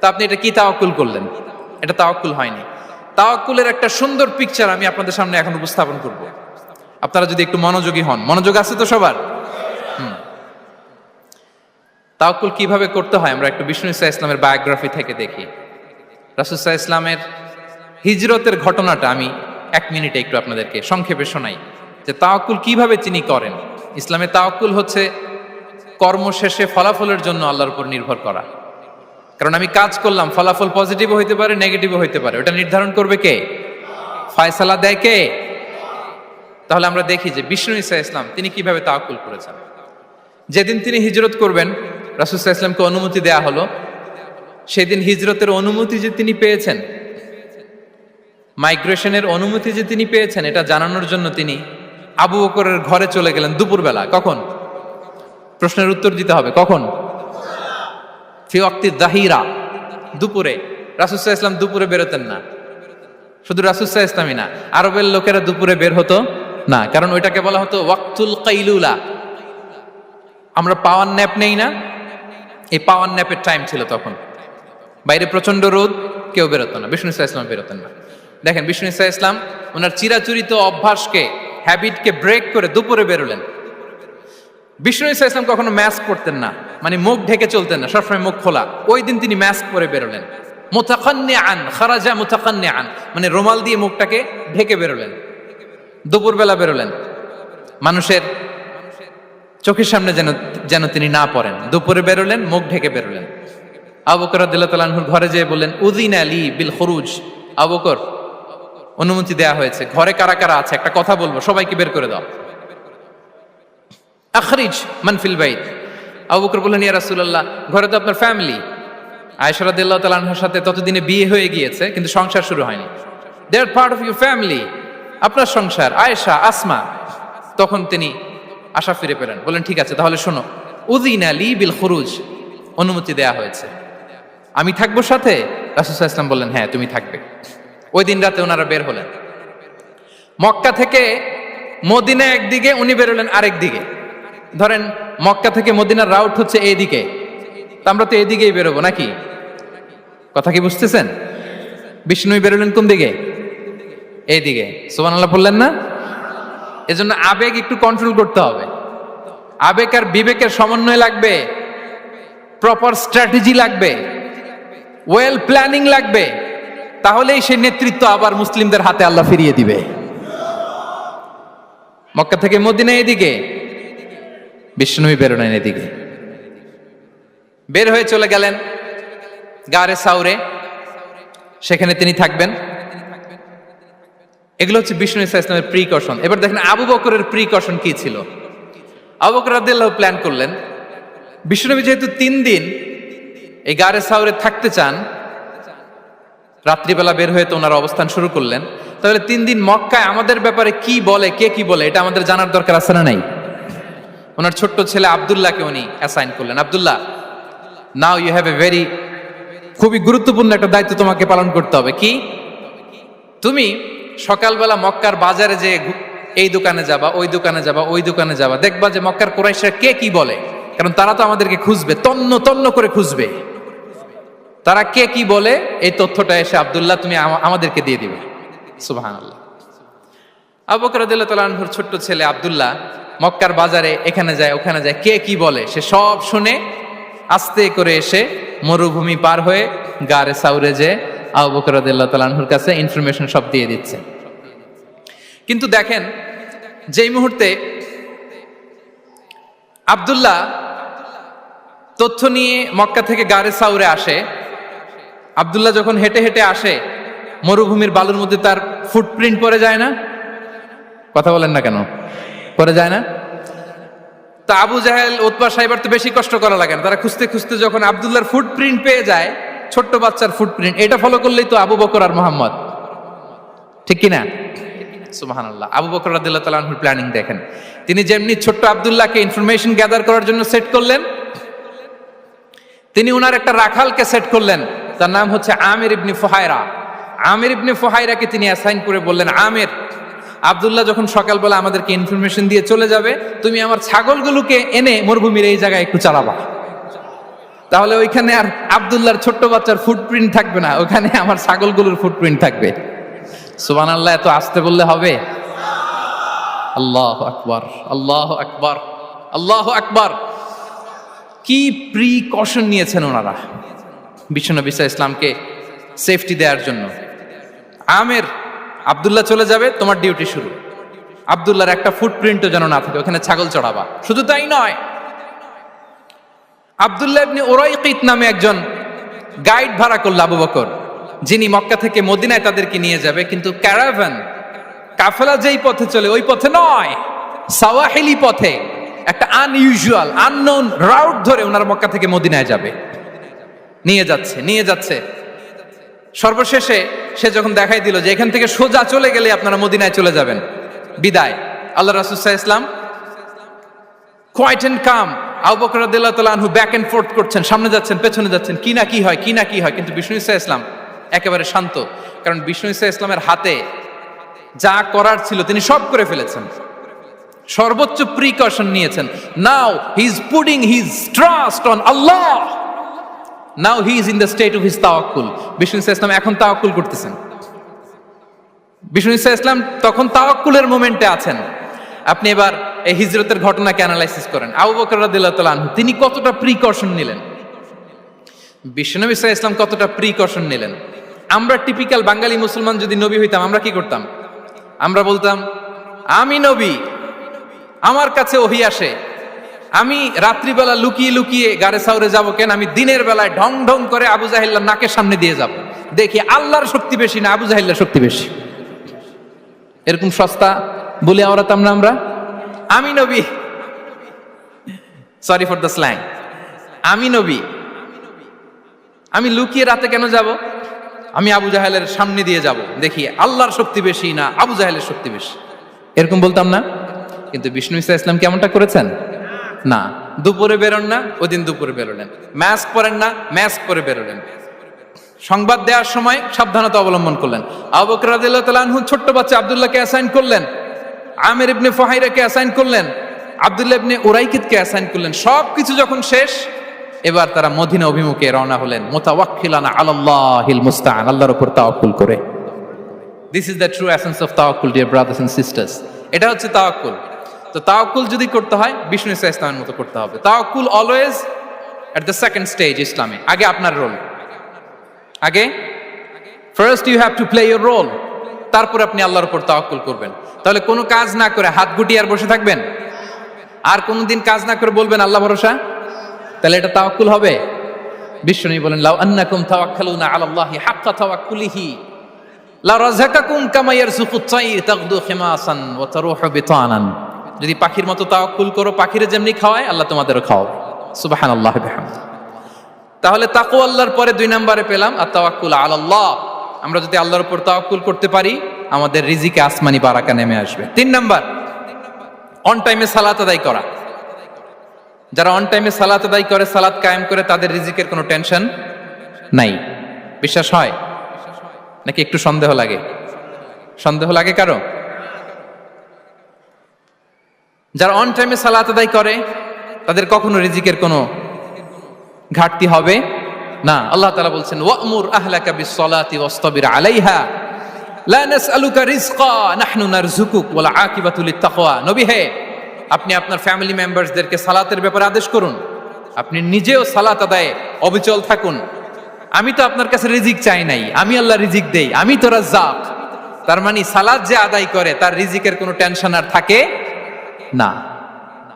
তা আপনি এটা কি তাওয়াক্কুল করলেন? এটা তাওয়াক্কুল হয়নি। তাওয়াক্কুলের একটা সুন্দর পিকচার আমি আপনাদের সামনে এখন উপস্থাপন করব। আপনারা যদি একটু মনোযোগী হন। মনোযোগ আছে তো সবার? হুম। তাওয়াক্কুল কীভাবে করতে হয় আমরা একটু বিষ্ণু ইসা ইসলামের বায়োগ্রাফি থেকে দেখি। রাসুসাহ ইসলামের হিজরতের ঘটনাটা আমি এক মিনিটে একটু আপনাদেরকে সংক্ষেপে শোনাই। যে তাওয়াক্কুল কীভাবে তিনি করেন? ইসলামে তাওয়াক্কুল হচ্ছে কর্ম শেষে ফলাফলের জন্য আল্লাহর উপর নির্ভর করা। কারণ আমি কাজ করলাম, ফলাফল পজিটিভও হইতে পারে নেগেটিভও হইতে পারে। ওটা নির্ধারণ করবে কে? ফায়সালা দেয় কে? তাহলে আমরা দেখি যে বিষ্ণু ইসা ইসলাম, তিনি কীভাবে তাওয়াক্কুল করেছেন। যেদিন তিনি হিজরত করবেন রাসুসাহ ইসলামকে অনুমতি দেয়া হলো। সেদিন হিজরতের অনুমতি যে তিনি পেয়েছেন, মাইগ্রেশনের অনুমতি যে তিনি পেয়েছেন, এটা জানানোর জন্য তিনি আবু বকরের ঘরে চলে গেলেন দুপুরবেলা। কখন? প্রশ্নের উত্তর দিতে হবে। কখন? ফি অক্তি দাহিরা, দুপুরে। রাসুসাহ ইসলাম দুপুরে বেরোতেন না। শুধু রাসুসাহ ইসলামই না, আরবের লোকেরা দুপুরে বের হতো না, কারণ ওইটাকে বলা হতো ওয়াক্তুল কাইলুলা। আমরা পাওয়ার ন্যাপ নেই না, এই পাওয়ার ন্যাপের টাইম ছিল তখন। বাইরে প্রচণ্ড রোদ, কেউ বেরোতো না, বিষ্ণু ইসা ইসলাম বেরোতেন না। দেখেন, বিষ্ণু ইসা ইসলাম ওনার চিরাচরিত অভ্যাসকে হ্যাবিটকে ব্রেক করে দুপুরে বেরোলেন। বিষ্ণু ইসা ইসলাম কখনো ম্যাস্ক করতেন না মানে মুখ ঢেকে চলতেন না, সবসময় মুখ খোলা। ওই দিন তিনি ম্যাস্ক পরে বেরোলেন। মোতাকান্নে আন খারাজা মোতাকান্নে আন মানে রুমাল দিয়ে মুখটাকে ঢেকে বেরোলেন। দুপুরবেলা বেরোলেন। মানুষের চোখের সামনে যেন যেন তিনি না পড়েন। দুপুরে বেরোলেন, মুখ ঢেকে বেরোলেন। আবকর আদিল্লাহুর ঘরে যেয়ে বললেন উদিন আলী বিল খরুজ। আবকর অনুমতি দেয়া হয়েছে। ঘরে কারা কারা আছে? একটা কথা বলব, সবাইকে বের করে দাও। আখরিজ মানফিল বাইত। আবুকর বললেন, ইয়া রাসূলুল্লাহ, ঘরে তো আপনার ফ্যামিলি। আয়েশা রাদিয়াল্লাহু তাআলার সাথে ততদিনে বিয়ে হয়ে গিয়েছে, কিন্তু সংসার শুরু হয়নি। They are part of your family আপনার সংসার, আয়েশা, আসমা। তখন তিনি আশা ফিরে পেলেন বলেন ঠিক আছে, তাহলে শোনো। উদিন আলী বিল খরুজ। অনুমতি দেয়া হয়েছে। আমি থাকব সাথে? রাসুসাহ ইসলাম বললেন হ্যাঁ তুমি থাকবে। ওই দিন রাতে ওনারা বের হলেন। মক্কা থেকে মদিনা একদিকে, উনি বেরোলেন আরেক দিকে। ধরেন, মক্কা থেকে মদিনার রাউট হচ্ছে এইদিকে। তা আমরা তো এদিকেই বেরোবো নাকি? কথা কি বুঝতেছেন? বিষ্ণুই বেরোলেন কোন দিকে? এইদিকে। সোমান আল্লাহ বললেন না? এজন্য আবেগ একটু কন্ট্রোল করতে হবে। আবেগ আর বিবেকের সমন্বয় লাগবে। প্রপার স্ট্র্যাটেজি লাগবে। ওয়েল প্ল্যানিং লাগবে। তাহলেই সেই নেতৃত্ব আবার মুসলিমদের হাতে আল্লাহ ফিরিয়ে দিবে। মক্কা থেকে মদিনা এদিকে বিষ্ণুই বেরোলেন এদিকে। বের হয়ে চলে গেলেন গারে সাউরে। সেখানে তিনি থাকবেন। এগুলো হচ্ছে বিষ্ণু ইসা ইসলামের প্রিকশন এবার দেখেন আবু বকরের প্রিকশন কি ছিল? আবু বকর রাদিয়াল্লাহু প্ল্যান করলেন, বিষ্ণুনবী যেহেতু তিন দিন এই গারে সাউরে থাকতে চান, রাত্রিবেলা বের হয়ে তো ওনার অবস্থান শুরু করলেন। তাহলে তিন দিন মক্কায় আমাদের ব্যাপারে কি বলে, কে কি বলে, এটা আমাদের জানার দরকার আছে না নাই? ওনার ছোট্ট ছেলে আবদুল্লাহকে উনি অ্যাসাইন করলেন। Abdullah now you have a very খুবই গুরুত্বপূর্ণ একটা দায়িত্ব তোমাকে পালন করতে হবে। কি? তুমি সকালবেলা মক্কার বাজারে যে এই দোকানে যাবা, ওই দোকানে যাবা, ওই দোকানে যাবা। দেখবা যে মক্কার কোরাইশরা কে কি বলে? কারণ তারা তো আমাদেরকে খুঁজবে, তন্ন তন্ন করে খুঁজবে। তারা কে কি বলে? এই তথ্যটা এসে আব্দুল্লাহ, তুমি আমাদেরকে দিয়ে দিবে। সুবাহান আল্লাহ আবকরাদুল্লাহ ছোট্ট ছেলে আব্দুল্লাহ মক্কার বাজারে এখানে যায়, ওখানে যায়। কে কি বলে? সে সব শুনে আস্তে করে এসে মরুভূমি পার হয়ে গারে সাউরে যে আবু বকরাদুল্লাহ তালাহুর কাছে ইনফরমেশন সব দিয়ে দিচ্ছে। কিন্তু দেখেন, যেই মুহূর্তে আব্দুল্লাহ তথ্য নিয়ে মক্কা থেকে গারে সাউরে আসে, আব্দুল্লাহ যখন হেঁটে হেঁটে আসে, মরুভূমির বালুর মধ্যে তার ফুটপ্রিন্ট পড়ে যায় না? কথা বলেন না কেন? পড়ে যায় না? তা আবু জাহেল উৎপা সাহেবার তো বেশি কষ্ট করা লাগে না। তারা খুঁজতে খুঁজতে যখন আবদুল্লাহর ফুটপ্রিন্ট পেয়ে যায়, ছোট্ট বাচ্চার ফুটপ্রিন্ট এটা ফলো করলেই তো আবু বকর আর মোহাম্মদ। ঠিক কি না সুবাহান আল্লাহ আবু বকর রাদিল্লাহ তালাহুর প্ল্যানিং দেখেন। তিনি যেমনি ছোট্ট আবদুল্লাহকে ইনফরমেশন গ্যাদার করার জন্য সেট করলেন, তিনি উনার একটা রাখালকে সেট করলেন, তার নাম হচ্ছে আমির ইবনি ফোহায়রা আমির ইবনি ফোহায়রাকে তিনি অ্যাসাইন করে বললেন, আমির আবদুল্লাহ যখন সকালবেলা আমাদেরকে ইনফরমেশন দিয়ে চলে যাবে, তুমি আমার ছাগলগুলোকে এনে মরুভূমির এই জায়গায় একটু চালাবা। তাহলে ওইখানে আর আবদুল্লাহর ছোট্ট বাচ্চার ফুটপ্রিন্ট থাকবে না, ওখানে আমার ছাগলগুলোর ফুটপ্রিন্ট থাকবে। সুবান আল্লাহ এত আসতে বললে হবে? আল্লাহ আকবার আল্লাহ আকবার আল্লাহ আকবার। কি প্রিকশন নিয়েছেন ওনারা? বিশ্বনবী সাল্লাল্লাহু ইসলামকে সেফটি দেওয়ার জন্য। আমের আবদুল্লাহ চলে যাবে, তোমার ডিউটি শুরু। আবদুল্লাহর একটা ফুটপ্রিন্টও যেন না থাকে, ওখানে ছাগল চড়াবা। শুধু তাই নয়, আবদুল্লাহ ইবনে ওরাইকিত নামে একজন গাইড ভাড়া করল আবু বকর। যিনি মক্কা থেকে মদিনায় তাদেরকে নিয়ে যাবে, কিন্তু ক্যারাভ্যান কাফেলা যেই পথে চলে, ওই পথে নয়, সাওয়াহিলি পথে, একটা আনইউজুয়াল আননোন রাউট ধরে ওনার মক্কা থেকে মদিনায় যাবে। নিয়ে যাচ্ছে নিয়ে যাচ্ছে। সর্বশেষে সে যখন দেখাই দিল যে এখান থেকে সোজা চলে গেলে আপনারা মদিনায় চলে যাবেন, বিদায়। আল্লাহ রাসুসাহ ইসলাম quiet and calm Abu Bakr রাদিয়াল্লাহু তাআলা আনহু ব্যাক এন্ড ফোর্থ করছেন, সামনে যাচ্ছেন, পেছনে যাচ্ছেন, কি না কি হয়, কি না কি হয়, কিন্তু বিষ্ণু ইসা ইসলাম একেবারে শান্ত, কারণ বিষ্ণু ইসা ইসলামের হাতে যা করার ছিল তিনি সব করে ফেলেছেন। সর্বোচ্চ প্রিকশন নিয়েছেন। Now he is putting his trust on Allah now he is in the state of his তাওয়াক্কুল। বিষ্ণু ইসা ইসলাম এখন তাওয়াক্কুল করতেছেন। বিষ্ণু ইসা ইসলাম তখন তাওয়াক্কুলের মোমেন্টে আছেন। আপনি এবার এই হিজরতের ঘটনাকে অ্যানালাইসিস করেন? আবু বকর রাদিয়াল্লাহু তাআলা আনহু, তিনি কতটা প্রিকশন নিলেন? বিশ্বনবী সাল্লাল্লাহু ইসলাম কতটা প্রিকশন নিলেন? আমরা টিপিক্যাল বাঙালি মুসলমান যদি নবী হইতাম, আমরা কি করতাম? আমরা বলতাম, আমি নবী, আমার কাছে ওহি আসে। আমি রাত্রিবেলা লুকিয়ে লুকিয়ে গাড়ে সাউরে যাব কেন? আমি দিনের বেলায় ঢং ঢং করে আবু জাহিল্লার নাকের সামনে দিয়ে যাব। দেখি আল্লাহর শক্তি বেশি না আবু জাহিল্লার শক্তি বেশি। এরকম সস্তা বলে আওড়াতাম না আমরা? আমি নবী। সরি ফর দ্য স্ল্যাং আমি নবী। আমি লুকিয়ে রাতে কেন যাব? আমি আবু জাহেলের সামনে দিয়ে যাব। দেখি আল্লাহর শক্তি বেশি না আবু জাহেলের শক্তি বেশি। এরকম বলতাম না? কিন্তু বিষ্ণু ইসা ইসলাম কেমনটা করেছেন? না, দুপুরে বেরোন না ওই দিন দুপুরে বেরোলেন। ম্যাস্ক পরেন না ম্যাস্ক পরে বেরোলেন। সংবাদ দেওয়ার সময় সাবধানতা অবলম্বন করলেন। আবু বকর রাদিয়াল্লাহু তাআলা আনহু ছোট্ট বাচ্চা আবদুল্লাহকে অ্যাসাইন করলেন। আমির ইবনে ফাহাইরাকে অ্যাসাইন করলেন। আব্দুল্লাহ ইবনে উরাইকিতকে অ্যাসাইন করলেন। সব কিছু যখন শেষ, এবার তারা মদিনা অভিমুখে রওনা হলেন। মুতাওয়াক্কিলানা আলাল্লাহিল মুস্তাআন, আল্লাহর উপর তাওয়াক্কুল করে। This is the true essence of তাওয়াক্কুল ডিয়ার ব্রাদার্স এন্ড সিস্টার্স এটা হচ্ছে তাওয়াক্কুল। তো তাওকুল যদি করতে হয়, বিষ্ণু ইসা ইসলামের মতো করতে হবে। তাওয়াক্কুল always at the second stage ইসলামে। আগে আপনার রোল আগে? First you have to play your role তারপর আপনি আল্লাহর উপর তাওকুল করবেন। তাহলে কোনো কাজ না করে হাত গুটিয়ে আর বসে থাকবেন? আর কোনোদিন কাজ না করে বলবেন আল্লাহ ভরসা? তাহলে এটা তাওকুল হবে। বিশ্বনী বলেন, লাউ আন্নাকুম তাওয়াক্কালুনা আলাল্লাহি হাক্কা তাওয়াক্কুলিহি। লা রাযাকাকুম কামা ইয়ারযুকু আত-তাইর তাগদু খিমাসান ওয়া তারুহু বিতানান। যদি পাখির মতো তাওয়াক্কুল করো, পাখিরে যেমনি খাওয়ায়, আল্লাহ তোমাদেরও খাওয়াবে। সুবহানাল্লাহি বিহামদি। তাহলে তাকু আল্লাহর পরে দুই নম্বরে পেলাম আর তাওয়াক্কুল আলাল্লাহ। আমরা যদি আল্লাহর উপর তাওয়াক্কুল করতে পারি, আমাদের রিজিকে আসমানি বারাকা নেমে আসবে। তিন নাম্বার অন টাইমে সালাত আদায় করা। যারা অন টাইমে সালাত আদায় করে, সালাত কায়েম করে, তাদের রিজিকের কোনো টেনশন নাই। বিশ্বাস হয়? নাকি একটু সন্দেহ লাগে? সন্দেহ লাগে কারও? যারা অন টাইমে সালাত আদায় করে, তাদের কখনো রিজিকের কোনো ঘাটতি হবে না। আল্লাহ তাআলা বলছেন, ওয়ামুর আহলাকা বিসসালাতি ওয়াসতাবির আলাইহা, লা নাসআলুকা রিজকা, নাহনু নারযুকুক ওয়াল আকিবাতু লিত্তাকওয়া। নবী হে, আপনি আপনার ফ্যামিলি মেম্বারসদেরকে সালাতের ব্যাপারে আদেশ করুন। আপনি নিজেও সালাত আদায়ে অবিচল থাকুন। আমি তো আপনার কাছে রিজিক চাই নাই। আমি আল্লাহ রিজিক দেই। আমি তো রাজ্জাক। তার মানে সালাত যে আদায় করে, তার রিজিকের কোনো টেনশন আর থাকে না।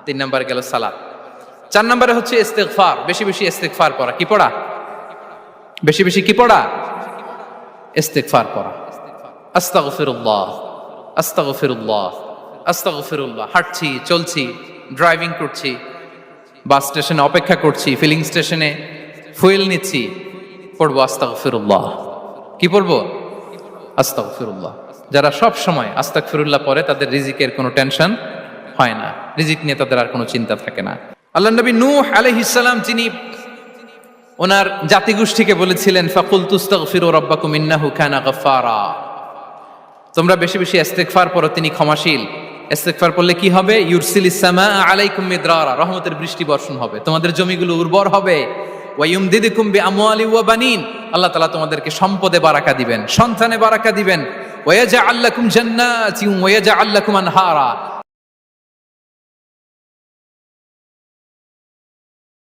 তিন নাম্বার গেল সালাত। চার নম্বরে হচ্ছে ইস্তেগফার। বেশি বেশি ইস্তেগফার পড়া। কি পড়া? বেশি বেশি কি পড়া? ইস্তেগফার পড়া। আস্তাগফিরুল্লাহ। আস্তাগফিরুল্লাহ। আস্তাগফিরুল্লাহ। হাঁটছি, চলছি ড্রাইভিং করছি, বাস স্টেশনে অপেক্ষা করছি ফিলিং স্টেশনে ফুয়েল নিচ্ছি, পড়ব আস্তাগফিরুল্লাহ। কি পড়ব? আস্তাগফিরুল্লাহ। যারা সব সময় আস্তাগফিরুল্লাহ পড়ে, তাদের রিজিকের কোনো টেনশন হয় না। রিজিক নিয়ে তাদের আর কোনো চিন্তা থাকে না। আল্লাহ নবী নূহ আলাইহিসসালাম যিনি ওনার জাতিগোষ্ঠীকে বলেছিলেন ফাকুল তুস্তাগফিরু রাব্বাকুম ইন্নাহু কানা গাফফারা। তোমরা বেশি বেশি ইস্তেগফার পড়ো, তিনি ক্ষমাশীল। ইস্তেগফার পড়লে কি হবে? ইউরসিলিস সামা আলাইকুম মিদরারা। রহমতের বৃষ্টি বর্ষণ হবে। তোমাদের জমিগুলো উর্বর হবে। ওয়াইম দিদিকুম বি আমওয়ালি ওয়া বানিন। আল্লাহ তাআলা তোমাদেরকে সম্পদে বারাকা দিবেন, সন্তানে বারাকা দিবেন। ওয়াজা আল্লাকুম জান্নাতি ওয়াজা আল্লাকুম আনহারা।